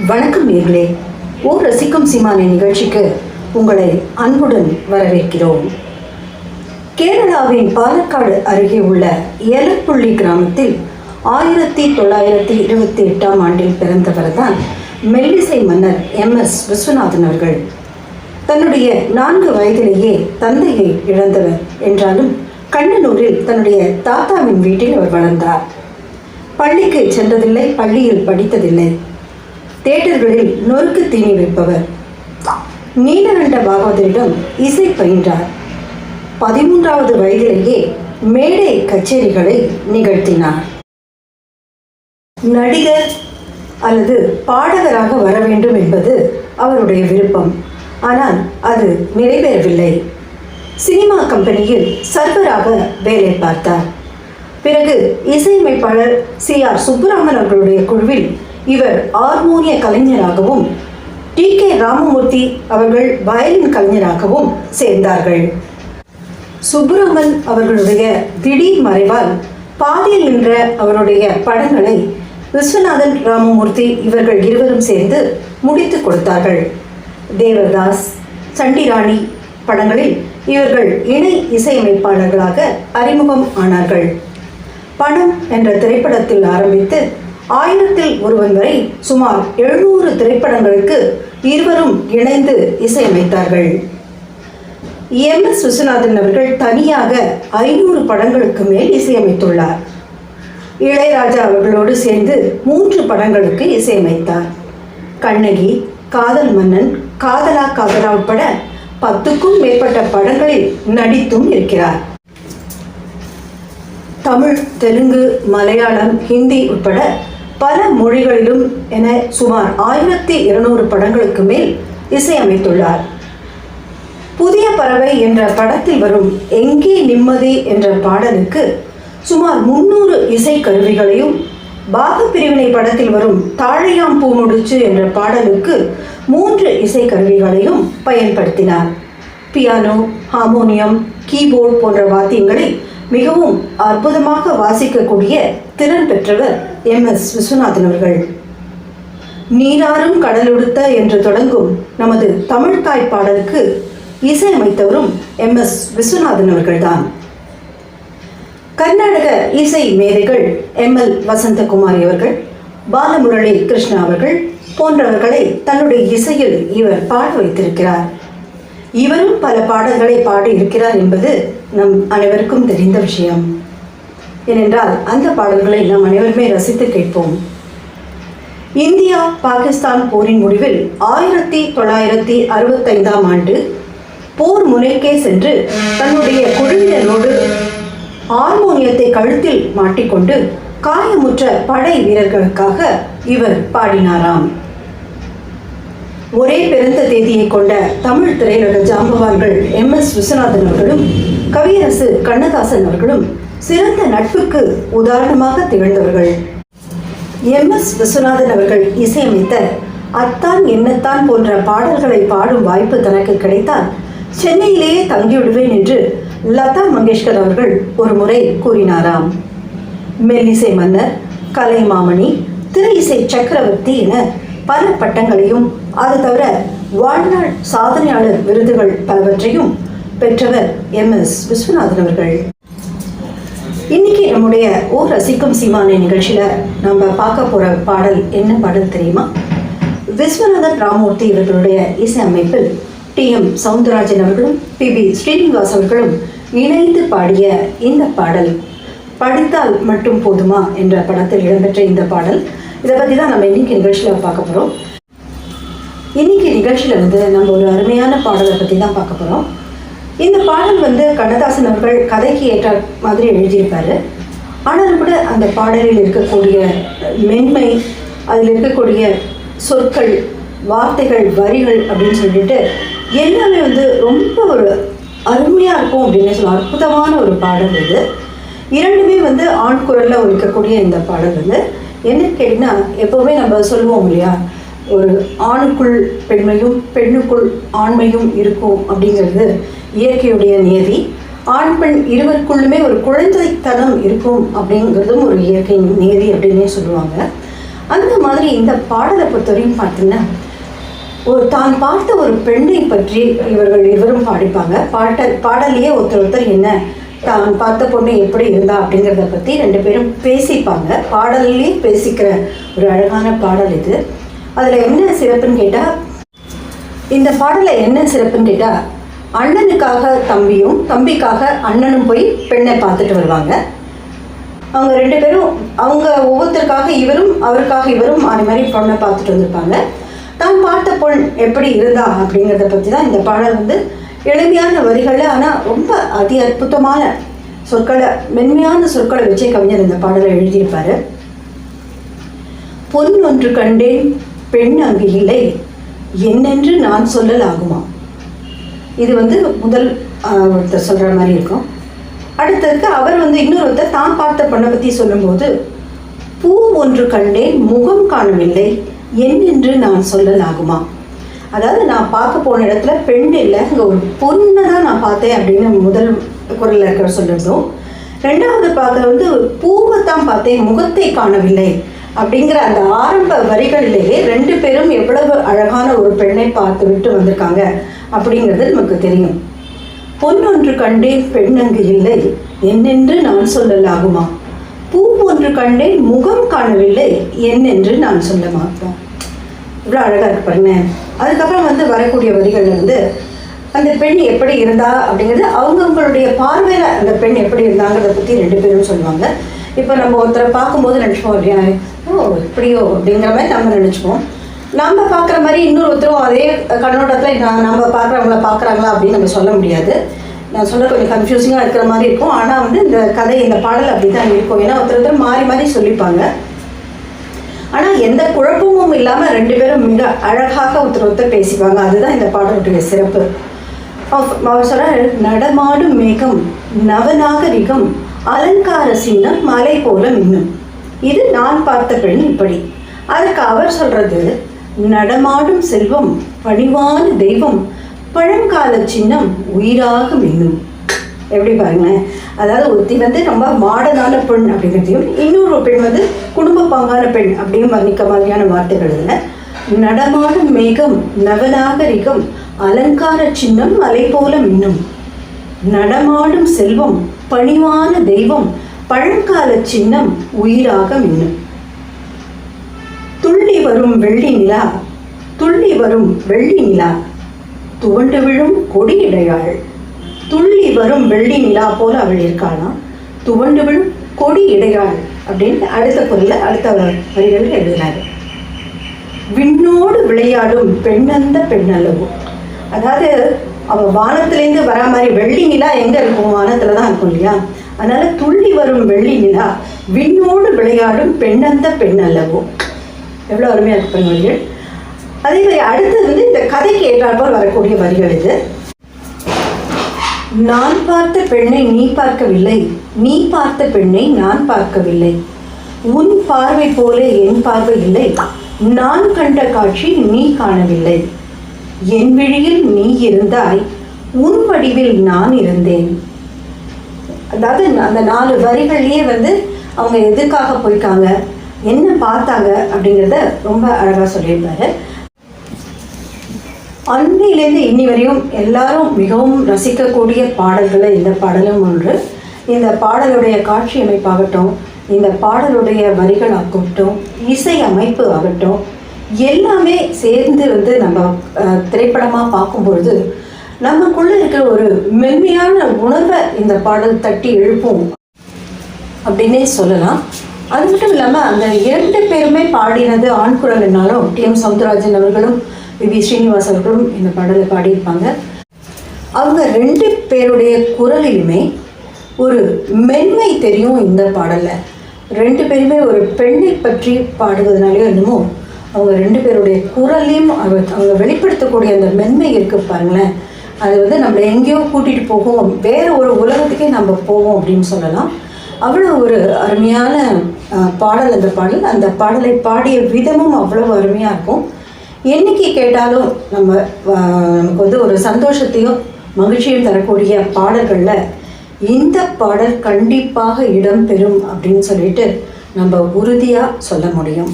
வணக்கம் நேர்களே. ஓ ரசிக்கும் சீமானி நிகழ்ச்சிக்கு உங்களை அன்புடன் வரவேற்கிறோம். கேரளாவின் பாலக்காடு அருகே உள்ள ஏலப்புள்ளி கிராமத்தில் ஆயிரத்தி தொள்ளாயிரத்தி இருபத்தி எட்டாம் ஆண்டில் பிறந்தவர் தான் மெல்லிசை மன்னர் எம். எஸ். விஸ்வநாதன் அவர்கள். தன்னுடைய நான்கு வயதிலேயே தந்தையை இழந்தவர் என்றாலும் கண்ணனூரில் தன்னுடைய தாத்தாவின் வீட்டில் அவர் வளர்ந்தார். பள்ளிக்கு சென்றதில்லை பள்ளியில் படித்ததில்லை. தேட்டர்களில் நொறுக்கு தீனி வைப்பவர். நீலகண்ட பாகவதரிடம் இசை பயின்றார். பதிமூன்றாவது வயதிலேயே மேடை கச்சேரிகளை நிகழ்த்தினார். நடிகர் அல்லது பாடகராக வர வேண்டும் என்பது அவருடைய விருப்பம். ஆனால் அது நிறைவேறவில்லை. சினிமா கம்பெனியில் சர்வராக வேலை பார்த்தார். பிறகு இசையமைப்பாளர் சி. ஆர். சுப்புராமன் அவர்களுடைய குழுவில் இவர் ஹார்மோனிய கலைஞராகவும் டி கே ராமமூர்த்தி அவர்கள் வயலின் கலைஞராகவும் சேர்ந்தார்கள். சுப்புராமன் அவர்களுடைய திடீர் மறைவால் பாதியில் நின்ற அவருடைய படங்களை விஸ்வநாதன் ராமமூர்த்தி இவர்கள் இருவரும் சேர்ந்து முடித்து கொடுத்தார்கள். தேவதாஸ் சண்டிராணி படங்களில் இவர்கள் இணை இசையமைப்பாளர்களாக அறிமுகம் ஆனார்கள். பணம் என்ற திரைப்படத்தில் ஆரம்பித்து ஆயிரத்தில் ஒருவன் வரை சுமார் எழுநூறு திரைப்படங்களுக்கு இருவரும் இணைந்து இசையமைத்தார்கள். எம். எஸ். விஸ்வநாதன் அவர்கள் தனியாக ஐநூறு படங்களுக்கு மேல் இசையமைத்துள்ளார். இளையராஜா அவர்களோடு சேர்ந்து மூன்று படங்களுக்கு இசையமைத்தார். கண்ணகி காதல் மன்னன் காதலா காதலா உட்பட பத்துக்கும் மேற்பட்ட படங்களில் நடித்தும் இருக்கிறார். தமிழ் தெலுங்கு மலையாளம் ஹிந்தி உட்பட பல மொழிகளிலும் என சுமார் ஆயிரத்தி இருநூறு படங்களுக்கு மேல் இசையமைத்துள்ளார். புதிய பறவை என்ற படத்தில் வரும் எங்கே நிம்மதி என்ற பாடலுக்கு சுமார் முன்னூறு இசை கருவிகளையும் பாக பிரிவினை படத்தில் வரும் தாழையாம் பூமுடிச்சு என்ற பாடலுக்கு மூன்று இசை கருவிகளையும் பயன்படுத்தினார். பியானோ ஹார்மோனியம் கீபோர்ட் போன்ற வாத்தியங்களை மிகவும் அற்புதமாக வாசிக்கக்கூடிய திறன் பெற்றவர் எம் எஸ் விஸ்வநாதன் அவர்கள். நீராறும் கடலுடுத்த என்று தொடங்கும் நமது தமிழ்தாய் பாடலுக்கு இசையமைத்தவரும் எம் எஸ் விஸ்வநாதன் அவர்கள்தான். கர்நாடக இசை மேதைகள் எம் எல் வசந்தகுமாரி அவர்கள் பாலமுரளி கிருஷ்ணா அவர்கள் போன்றவர்களை தன்னுடைய இசையில் இவர் பாட வைத்திருக்கிறார். இவரும் பல பாடல்களை பாடி இருக்கிறார் என்பது நம் அனைவருக்கும் தெரிந்த விஷயம். ஏனென்றால் அந்த பாடல்களை நாம் அனைவருமே ரசித்து கேட்போம். இந்தியா பாகிஸ்தான் போரின் முடிவில் ஆயிரத்தி தொள்ளாயிரத்தி அறுபத்தைந்தாம் ஆண்டு போர் முனைக்கே சென்று தன்னுடைய குழுவினரோடு ஹார்மோனியத்தை கழுத்தில் மாட்டிக்கொண்டு காயமுற்ற படை வீரர்களுக்காக இவர் பாடினாராம். ஒரே பிறந்த தேதியை கொண்ட தமிழ் திரையுலக ஜாம்பவான்கள் எம் எஸ் விஸ்வநாதன் அவர்களும் கவியரசு கண்ணதாசன் அவர்களும் சிறந்த நட்புக்கு உதாரணமாக திகழ்ந்தவர்கள். எம். எஸ். விஸ்வநாதன் அவர்கள் இசையமைத்த அத்தான் என்னத்தான் போன்ற பாடல்களை பாடும் வாய்ப்பு தனக்கு கிடைத்தால் சென்னையிலேயே தங்கிவிடுவேன் என்று லதா மங்கேஷ்கர் அவர்கள் ஒரு முறை கூறினாராம். மெல்லிசை மன்னர் கலைமாமணி திரை இசை சக்கரவர்த்தி என பல பட்டங்களையும் அது தவிர வாழ்நாள் சாதனையாளர் விருதுகள் பலவற்றையும் பெற்றவர் எம். எஸ். விஸ்வநாதன் அவர்கள். இன்னைக்கு நம்முடைய ஓ ரசிக்கும் சீமானே நிகழ்ச்சியில நம்ம பார்க்க போற பாடல் என்ன பாடல் தெரியுமா? விஸ்வநாதன் ராமூர்த்தி இவர்களுடைய இசை அமைப்பில் டி எம் சவுந்தரராஜன் அவர்களும் பி பி ஸ்ரீனிவாஸ் அவர்களும் இணைந்து பாடிய இந்த பாடல் படித்தால் மட்டும் போதுமா? என்ற படத்தில் இடம்பெற்ற இந்த பாடல். இதை பற்றி தான் நம்ம இன்னைக்கு நிகழ்ச்சியில் பார்க்க போகிறோம் இன்னைக்கு நிகழ்ச்சியில் வந்து நம்ம ஒரு அருமையான பாடலை பற்றி தான் பார்க்க போகிறோம் இந்த பாடல் வந்து கண்ணதாசன் அவர்கள் கதைக்கு ஏற்ற மாதிரி எழுதியிருப்பாரு. ஆனாலும் கூட அந்த பாடலில் இருக்கக்கூடிய மென்மை அதில் இருக்கக்கூடிய சொற்கள் வார்த்தைகள் வரிகள் அப்படின்னு சொல்லிட்டு எல்லாமே வந்து ரொம்ப ஒரு அருமையாக இருக்கும் அப்படின்னு சொல்லலாம் அற்புதமான ஒரு பாடல் இது. இரண்டுமே வந்து ஆண் குரலில் இருக்கக்கூடிய இந்த பாடல் வந்து. என்ன கேட்டிங்கன்னா எப்போவுமே நம்ம சொல்லுவோம் இல்லையா? ஒரு ஆணுக்குள் பெண்மையும் பெண்ணுக்குள் ஆண்மையும் இருக்கும் அப்படிங்கிறது இயற்கையுடைய நியதி. ஆண் பெண் இருவருக்குள்ளுமே ஒரு குழந்தைத்தனம் இருக்கும் அப்படிங்கிறதும் ஒரு இயற்கை நியதி அப்படின்னே சொல்லுவாங்க. அந்த மாதிரி இந்த பாடலை பொறுத்தவரையும் பார்த்தீங்கன்னா ஒரு தான் பார்த்த ஒரு பெண்ணை பற்றி இவர்கள் இருவரும் பாடிப்பாங்க. பாட்ட பாடலையே ஒருத்தர் ஒருத்தர் என்ன தான் பார்த்த பொண்ணு எப்படி இருந்தா அப்படிங்கிறத பற்றி ரெண்டு பேரும் பேசிப்பாங்க. பாடல்லையே பேசிக்கிற ஒரு அழகான பாடல் இது. அதில் என்ன சிறப்புன்னு கேட்டால் இந்த பாடலில் என்ன சிறப்புன்னு கேட்டால் அண்ணனுக்காக தம்பியும் தம்பிக்காக அண்ணனும் போய் பெண்ணை பார்த்துட்டு வருவாங்க. அவங்க ரெண்டு பேரும் அவங்க ஒவ்வொருத்தருக்காக இவரும் அவருக்காக இவரும் அந்த மாதிரி பொண்ணை பார்த்துட்டு வந்திருப்பாங்க. தான் பார்த்த பொண் எப்படி இருந்தா அப்படிங்கிறத பற்றி தான் இந்த பாடல் வந்து எளிமையான வரிகளில் ஆனால் ரொம்ப அதி அற்புதமான சொற்களை மென்மையான சொற்களை வச்சே கவிஞர் இந்த பாடலை எழுதியிருப்பார். பொன் ஒன்று கண்டேன் பெண் அங்கு இல்லை. என்னென்று நான் சொல்லல் ஆகுமா இது வந்து முதல் ஒருத்தர் சொல்கிற மாதிரி இருக்கும். அடுத்ததுக்கு அவர் வந்து இன்னொருத்தர் தான் பார்த்த பொண்ணை பற்றி சொல்லும்போது பூ ஒன்று கண்டேன் முகம் காணவில்லை. என்னென்று நான் சொல்லல் ஆகுமா அதாவது நான் பார்க்க போன இடத்துல பெண் இல்லை அங்கே ஒரு பொண்ணை தான் நான் பார்த்தேன் அப்படின்னு முதல் குரலில் இருக்கிற சொல்லியிருந்தோம். ரெண்டாவது பார்க்க வந்து பூவை தான் பார்த்தேன் முகத்தை காணவில்லை. அப்படிங்கிற அந்த ஆரம்ப வரிகளிலேயே ரெண்டு பேரும் எவ்வளவு அழகான ஒரு பெண்ணை பார்த்து விட்டு வந்திருக்காங்க அப்படிங்கிறது நமக்கு தெரியும். பொன்னொன்று கண்டேன் பெண்ணங்கு இல்லை. என்னென்று நான் சொல்லலாகுமா? பூ ஒன்று கண்டேன் முகம் காணவில்லை. என்னென்று நான் சொல்ல மாட்டோம் இவ்வளோ அழகாக இருக்கு பாருங்க அதுக்கப்புறம் வந்து வரக்கூடிய வரிகள் வந்து அந்த பெண் எப்படி இருந்தா அப்படிங்கிறது அவங்கவுங்களுடைய பார்வையில் அந்த பெண் எப்படி இருந்தாங்கிறத பற்றி ரெண்டு பேரும் சொல்லுவாங்க. இப்போ நம்ம ஒருத்தரை பார்க்கும்போது நினச்சிப்போம் அப்படியா ஓ இப்படியோ அப்படிங்கிற மாதிரி நம்ம நினச்சிப்போம். நம்ம பார்க்குற மாதிரி இன்னொரு ஒருத்தரும் அதே கண்ணோட்டத்தில் நான் நம்ம பார்க்குறவங்கள பார்க்குறாங்களா அப்படின்னு நம்ம சொல்ல முடியாது. நான் சொல்ல கொஞ்சம் கன்ஃபியூசிங்காக இருக்கிற மாதிரி இருக்கும். ஆனால் வந்து இந்த கதை இந்த பாடல் அப்படி தான் இருக்கும். ஏன்னா ஒருத்தர் ஒருத்தர் மாறி மாறி சொல்லிப்பாங்க. ஆனால் எந்த குழப்பமும் இல்லாமல் ரெண்டு பேரும் மிக அழகாக ஒருத்தர் ஒருத்தர் பேசிப்பாங்க. அதுதான் இந்த பாடலுடைய சிறப்பு. அவர் சொல்கிறார் நடமாடும் மேகம் நவநாகரிகம் அலங்கார சின்னம் மலை போல மின்னும். இது நான் பார்த்த பெண் இப்படி அதற்கு அவர் சொல்றது நடமாடும் செல்வம் பணிவான தெய்வம் பழங்கால சின்னம் உயிராக மின்னும். எப்படி பாருங்களேன். அதாவது ஒருத்தி வந்து ரொம்ப மாடனான பெண் அப்படிங்கிறதையும் இன்னொரு பெண் வந்து குடும்ப பங்கான பெண் அப்படியும் வர்ணிக்க மாதிரியான வார்த்தைகள் இதில். நடமாடும் மேகம் நவநாகரிகம் அலங்கார சின்னம் மலை போல மின்னும். நடமாடும் செல்வம் பணிவான தெய்வம் பழங்கால சின்னம் உயிராக மின்னும். துள்ளி வரும் வெள்ளி நிலா துள்ளி வரும் வெள்ளி நிலா துவண்டு விழும் கொடி இடையாள். துள்ளி வரும் வெள்ளி நிலா போல அவள் இருக்காளாம் துவண்டு விழும் கொடி இடையாள் அப்படின்னு அடுத்த பொருளை அடுத்த வரிகள் எழுதினாரு. விண்ணோடு விளையாடும் பெண்ணந்த பெண்ணளவு. அதாவது அவள் வானத்திலேருந்து வரா மாதிரி வெள்ளி நிலா எங்க இருக்கும்? வானத்துல தான் இருக்கும் இல்லையா? அதனால துள்ளி வரும் வெள்ளி நிலா விண்ணோடு விளையாடும் பெண்ணந்த பெண்ணல்லவோ எவ்வளோ அருமையாக இருக்கு பாருங்க வரிகள் அதே மாதிரி அடுத்தது வந்து இந்த கதைக்கு ஏற்றாற்போல் வரக்கூடிய வரிகள் இது. நான் பார்த்த பெண்ணை நீ பார்க்கவில்லை. நீ பார்த்த பெண்ணை நான் பார்க்கவில்லை. உன் பார்வை போல என் பார்வை இல்லை. நான் கண்ட காட்சி நீ காணவில்லை. என் விழியில் நீ இருந்தாய் உன் வடிவில் நான் இருந்தேன். அதாவது அந்த நாலு வரிகள்லேயே வந்து அவங்க எதுக்காக போயிருக்காங்க என்ன பார்த்தாங்க அப்படிங்கிறத ரொம்ப அழகாக சொல்லியிருப்பாரு. அன்னையிலேருந்து இன்னி வரையும் எல்லாரும் மிகவும் ரசிக்கக்கூடிய பாடல்களை இந்த பாடலும் ஒன்று. இந்த பாடலுடைய காட்சி அமைப்பாகட்டும் இந்த பாடலுடைய வரிகள் ஆகட்டும் இசை அமைப்பு ஆகட்டும் எல்லாமே சேர்ந்து வந்து நம்ம திரைப்படமாக பார்க்கும்பொழுது நமக்குள்ள இருக்கிற ஒரு மென்மையான உணர்வை இந்த பாடல் தட்டி எழுப்பும் அப்படின்னே சொல்லலாம். அது மட்டும் இல்லாமல் அந்த இரண்டு பேருமே பாடினது ஆண் குரல்னாலும் டி எம் சவுந்தரராஜன் அவர்களும் வி வி ஸ்ரீனிவாஸ் அவர்களும் இந்த பாடலை பாடியிருப்பாங்க. அவங்க ரெண்டு பேருடைய குரலிலுமே ஒரு மென்மை தெரியும் இந்த பாடலில். ரெண்டு பேருமே ஒரு பெண்ணை பற்றி பாடுவதனாலேயோ என்னமோ அவங்க ரெண்டு பேருடைய குரலையும் அவங்க வெளிப்படுத்தக்கூடிய அந்த மென்மை இருக்கு பாருங்களேன். அது வந்து நம்மளை எங்கேயோ கூட்டிகிட்டு போகும். வேறு ஒரு உலகத்துக்கே நம்ம போவோம் அப்படின்னு சொல்லலாம். அவ்வளோ ஒரு அருமையான பாடல் அந்த பாடல். அந்த பாடலை பாடிய விதமும் அவ்வளோ அருமையாக இருக்கும். என்னைக்கு கேட்டாலும் நம்ம நமக்கு வந்து ஒரு சந்தோஷத்தையும் மகிழ்ச்சியும் தரக்கூடிய பாடல்களில் இந்த பாடல் கண்டிப்பாக இடம்பெறும் அப்படின்னு சொல்லிட்டு நம்ம உறுதியாக சொல்ல முடியும்.